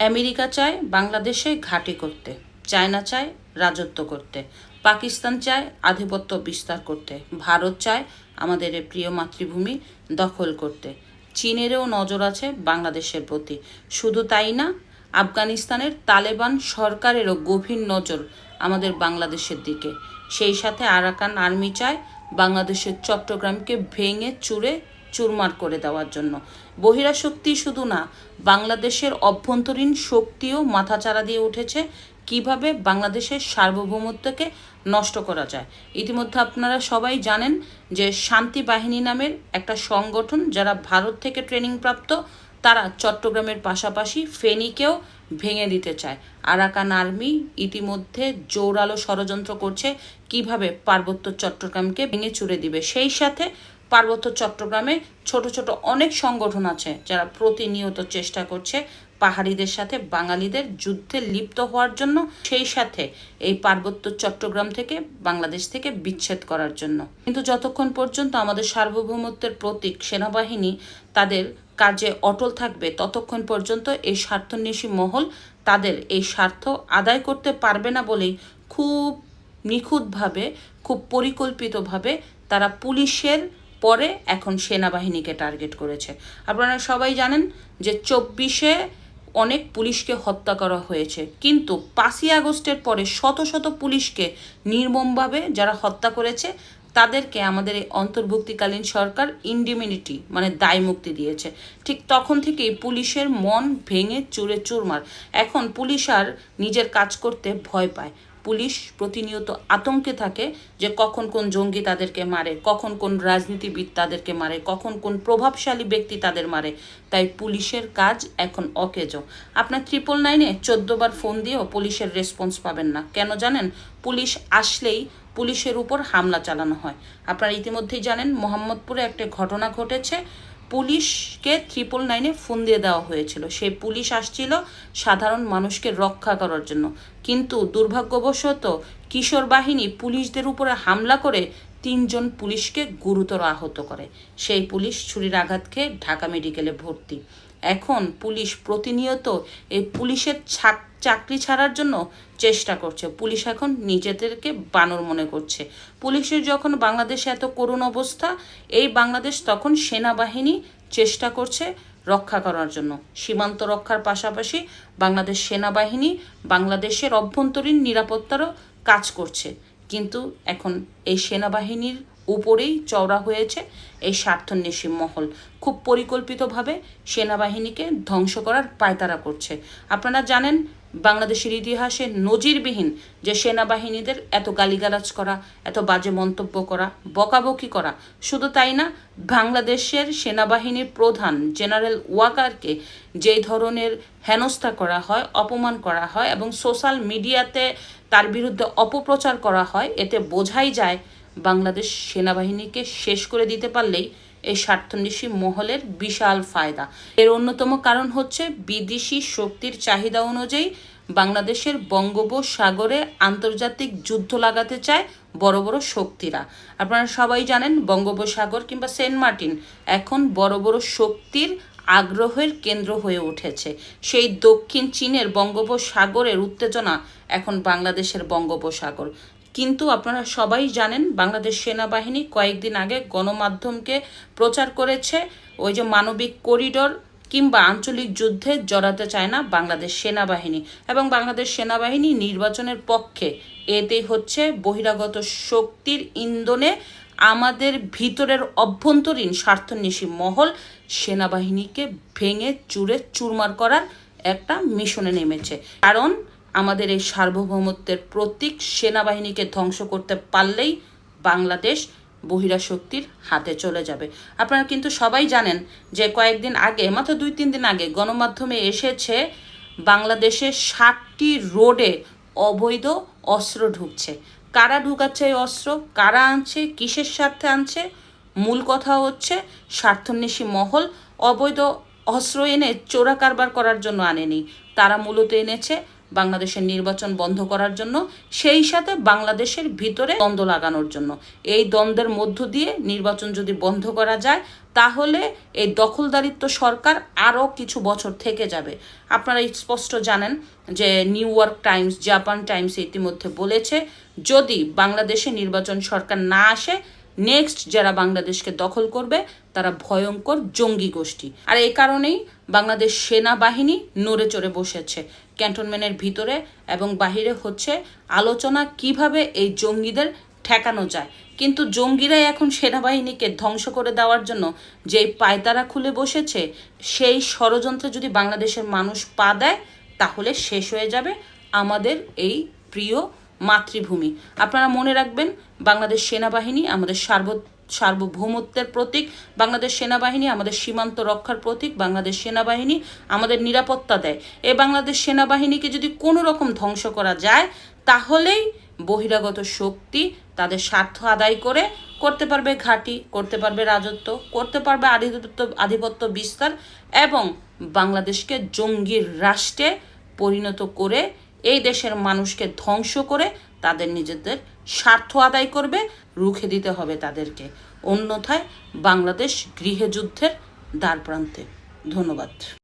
America চায় বাংলাদেশে ঘাঁটি করতে, চায়না চায় রাজত্ব করতে, পাকিস্তান চায় আধিপত্য বিস্তার করতে, ভারত চায় আমাদের প্রিয় মাতৃভূমি দখল করতে। চীনেরও নজর আছে বাংলাদেশের প্রতি। শুধু তাই না, আফগানিস্তানের তালেবান সরকারেরও গভীর নজর আমাদের বাংলাদেশের দিকে। সেই সাথে আরাকান আর্মি চায় বাংলাদেশের চট্টগ্রামকে ভেঙে চুরে চুরমার করে দেওয়ার জন্য। বহিরাশক্তি শুধু না, বাংলাদেশের অভ্যন্তরীণ শক্তিও মাথাচাড়া দিয়ে উঠেছে কীভাবে বাংলাদেশের সার্বভৌমত্বকে নষ্ট করা যায়। ইতিমধ্যে আপনারা সবাই জানেন যে শান্তি বাহিনী নামের একটা সংগঠন যারা ভারত থেকে ট্রেনিং প্রাপ্ত, তারা চট্টগ্রামের পাশাপাশি ফেনীকেও ভেঙে দিতে চায়। আরাকান আর্মি ইতিমধ্যে জোরালো ষড়যন্ত্র করছে কীভাবে পার্বত্য চট্টগ্রামকে ভেঙে চুরে দিবে। সেই সাথে পার্বত্য চট্টগ্রামে ছোট ছোট অনেক সংগঠন আছে যারা প্রতিনিয়ত চেষ্টা করছে পাহাড়িদের সাথে বাঙালিদের যুদ্ধে লিপ্ত হওয়ার জন্য, সেই সাথে এই পার্বত্য চট্টগ্রাম থেকে বাংলাদেশ থেকে বিচ্ছেদ করার জন্য। কিন্তু যতক্ষণ পর্যন্ত আমাদের সার্বভৌমত্বের প্রতীক সেনাবাহিনী তাদের কাজে অটল থাকবে, ততক্ষণ পর্যন্ত এই স্বার্থন্বেষী মহল তাদের এই স্বার্থ আদায় করতে পারবে না বলেই খুব নিখুঁতভাবে, খুব পরিকল্পিতভাবে তারা পুলিশের পরে এখন সেনাবাহিনীকে টার্গেট করেছে। আপনারা সবাই জানেন যে চব্বিশে অনেক পুলিশকে হত্যা করা হয়েছে। কিন্তু পাঁচই আগস্টের পরে শত শত পুলিশকে নির্মমভাবে যারা হত্যা করেছে, তাদেরকে আমাদের এই অন্তর্ভুক্তিকালীন সরকার ইন্ডিমিনিটি মানে দায় মুক্তি দিয়েছে। ঠিক তখন থেকেই পুলিশের মন ভেঙে চুরে চুরমার। এখন পুলিশ আর নিজের কাজ করতে ভয় পায়। পুলিশ প্রতিনিয়ত আতঙ্কে থাকে যে কখন কোন জঙ্গি তাদেরকে মারে, কখন কোন রাজনীতিবিদ তাদেরকে মারে, কখন কোন প্রভাবশালী ব্যক্তি তাদের মারে। তাই পুলিশের কাজ এখন অকেজ। আপনার ট্রিপল নাইনে চোদ্দবার ফোন দিয়েও পুলিশের রেসপন্স পাবেন না। কেন জানেন? পুলিশ আসলেই পুলিশের উপর হামলা চালানো হয়। আপনারা ইতিমধ্যেই জানেন, মোহাম্মদপুরে একটা ঘটনা ঘটেছে। পুলিশকে ট্রিপল নাইনে ফোন দিয়ে দেওয়া হয়েছিল। সেই পুলিশ আসছিল সাধারণ মানুষকে রক্ষা করার জন্য। কিন্তু দুর্ভাগ্যবশত কিশোর বাহিনী পুলিশদের উপরে হামলা করে তিনজন পুলিশকে গুরুতর আহত করে। সেই পুলিশ ছুরির আঘাত খেয়ে ঢাকা মেডিকেলে ভর্তি। এখন পুলিশ প্রতিনিয়ত এই পুলিশের চাকরি ছাড়ার জন্য চেষ্টা করছে। পুলিশ এখন নিজেদেরকে বানর মনে করছে। পুলিশের যখন বাংলাদেশে এত করুণ অবস্থা, এই বাংলাদেশ তখন সেনাবাহিনী চেষ্টা করছে রক্ষা করার জন্য। সীমান্ত রক্ষার পাশাপাশি বাংলাদেশ সেনাবাহিনী বাংলাদেশের অভ্যন্তরীণ নিরাপত্তারও কাজ করছে। কিন্তু এখন এই সেনাবাহিনীর উপরেই চওড়া হয়েছে এই স্বার্থন্বেষী মহল। খুব পরিকল্পিতভাবে সেনাবাহিনীকে ধ্বংস করার পায়তারা করছে। আপনারা জানেন, বাংলাদেশের ইতিহাসে নজিরবিহীন যে সেনাবাহিনীদের এত গালিগালাজ করা, এত বাজে মন্তব্য করা, বকাবকি করা, শুধু তাই না, বাংলাদেশের সেনাবাহিনীর প্রধান জেনারেল ওয়াকারকে যেই ধরনের হেনস্থা করা হয়, অপমান করা হয় এবং সোশ্যাল মিডিয়াতে তার বিরুদ্ধে অপপ্রচার করা হয়, এতে বোঝাই যায় বাংলাদেশ সেনাবাহিনীকে শেষ করে দিতে পারলেই এই স্বার্থন্বেষী মহলের বিশাল ফায়দা। এর অন্যতম কারণ হচ্ছে বিদেশি শক্তির চাহিদা অনুযায়ী বাংলাদেশের বঙ্গোপসাগরে আন্তর্জাতিক যুদ্ধ লাগাতে চায় বড় বড় শক্তিরা। আপনারা সবাই জানেন বঙ্গোপসাগর কিংবা সেন্ট মার্টিন এখন বড় বড় শক্তির আগ্রহের কেন্দ্র হয়ে উঠেছে। সেই দক্ষিণ চীনের বঙ্গোপসাগরের উত্তেজনা এখন বাংলাদেশের বঙ্গোপসাগর। কিন্তু আপনারা সবাই জানেন, বাংলাদেশ সেনাবাহিনী কয়েকদিন আগে গণমাধ্যমকে প্রচার করেছে, ওই যে মানবিক করিডোর কিংবা আঞ্চলিক যুদ্ধে জড়াতে চায় না বাংলাদেশ সেনাবাহিনী। এবং বাংলাদেশ সেনাবাহিনী নির্বাচনের পক্ষে এতে হচ্ছে বহিরাগত শক্তির ইন্ধনে আমাদের ভিতরের অভ্যন্তরীণ স্বার্থন্বেষী মহল সেনাবাহিনীকে ভেঙে চুরে চুরমার করার একটা মিশনে নেমেছে। কারণ আমাদের এই সার্বভৌমত্বের প্রতীক সেনাবাহিনীকে ধ্বংস করতে পারলেই বাংলাদেশ বহিরাশক্তির হাতে চলে যাবে। আপনারা কিন্তু সবাই জানেন যে কয়েকদিন আগে, মাত্র দুই, তিন দিন আগে গণমাধ্যমে এসেছে বাংলাদেশের ষাটটি রোডে অবৈধ অস্ত্র ঢুকছে। কারা ঢুকাচ্ছে এই অস্ত্র? কারা আনছে? কিসের স্বার্থে আনছে? মূল কথা হচ্ছে, স্বার্থন্বেষী মহল অবৈধ অস্ত্র এনে চোরা কারবার করার জন্য আনেনি। তারা মূলত এনেছে বাংলাদেশের নির্বাচন বন্ধ করার জন্য, সেই সাথে বাংলাদেশের ভিতরে দ্বন্দ্ব লাগানোর জন্য। এই দ্বন্দ্বের মধ্য দিয়ে নির্বাচন যদি বন্ধ করা যায়, তাহলে এই দখলদারিত্ব সরকার আরও কিছু বছর থেকে যাবে। আপনারা স্পষ্ট জানেন যে New York Times, Japan Times ইতিমধ্যে বলেছে, যদি বাংলাদেশে নির্বাচন সরকার না আসে নেক্সট যারা বাংলাদেশকে দখল করবে, তারা ভয়ঙ্কর জঙ্গি গোষ্ঠী। আর এই কারণেই বাংলাদেশ সেনাবাহিনী নড়ে চড়ে বসেছে। ক্যান্টনমেন্টের ভিতরে এবং বাহিরে হচ্ছে আলোচনা কীভাবে এই জঙ্গিদের ঠেকানো যায়। কিন্তু জঙ্গিরাই এখন সেনাবাহিনীকে ধ্বংস করে দেওয়ার জন্য যেই পায়তারা খুলে বসেছে, সেই ষড়যন্ত্রে যদি বাংলাদেশের মানুষ পা দেয়, তাহলে শেষ হয়ে যাবে আমাদের এই প্রিয় মাতৃভূমি। আপনারা মনে রাখবেন, বাংলাদেশ সেনাবাহিনী আমাদের সার্ব সার্বভৌমত্বের প্রতীক, বাংলাদেশ সেনাবাহিনী আমাদের সীমান্ত রক্ষার প্রতীক, বাংলাদেশ সেনাবাহিনী আমাদের নিরাপত্তা দেয়। এই বাংলাদেশ সেনাবাহিনীকে যদি কোনো রকম ধ্বংস করা যায়, তাহলেই বহিরাগত শক্তি তাদের স্বার্থ আদায় করে করতে পারবে ঘাঁটি, করতে পারবে রাজত্ব, করতে পারবে আধিপত্য আধিপত্য বিস্তার এবং বাংলাদেশকে জঙ্গির রাষ্ট্রে পরিণত করে এই দেশের মানুষকে ধ্বংস করে তাদের নিজেদের স্বার্থ আদায় করবে, রুখে দিতে হবে তাদেরকে। অন্যথায় বাংলাদেশ গৃহযুদ্ধের দ্বারপ্রান্তে। ধন্যবাদ।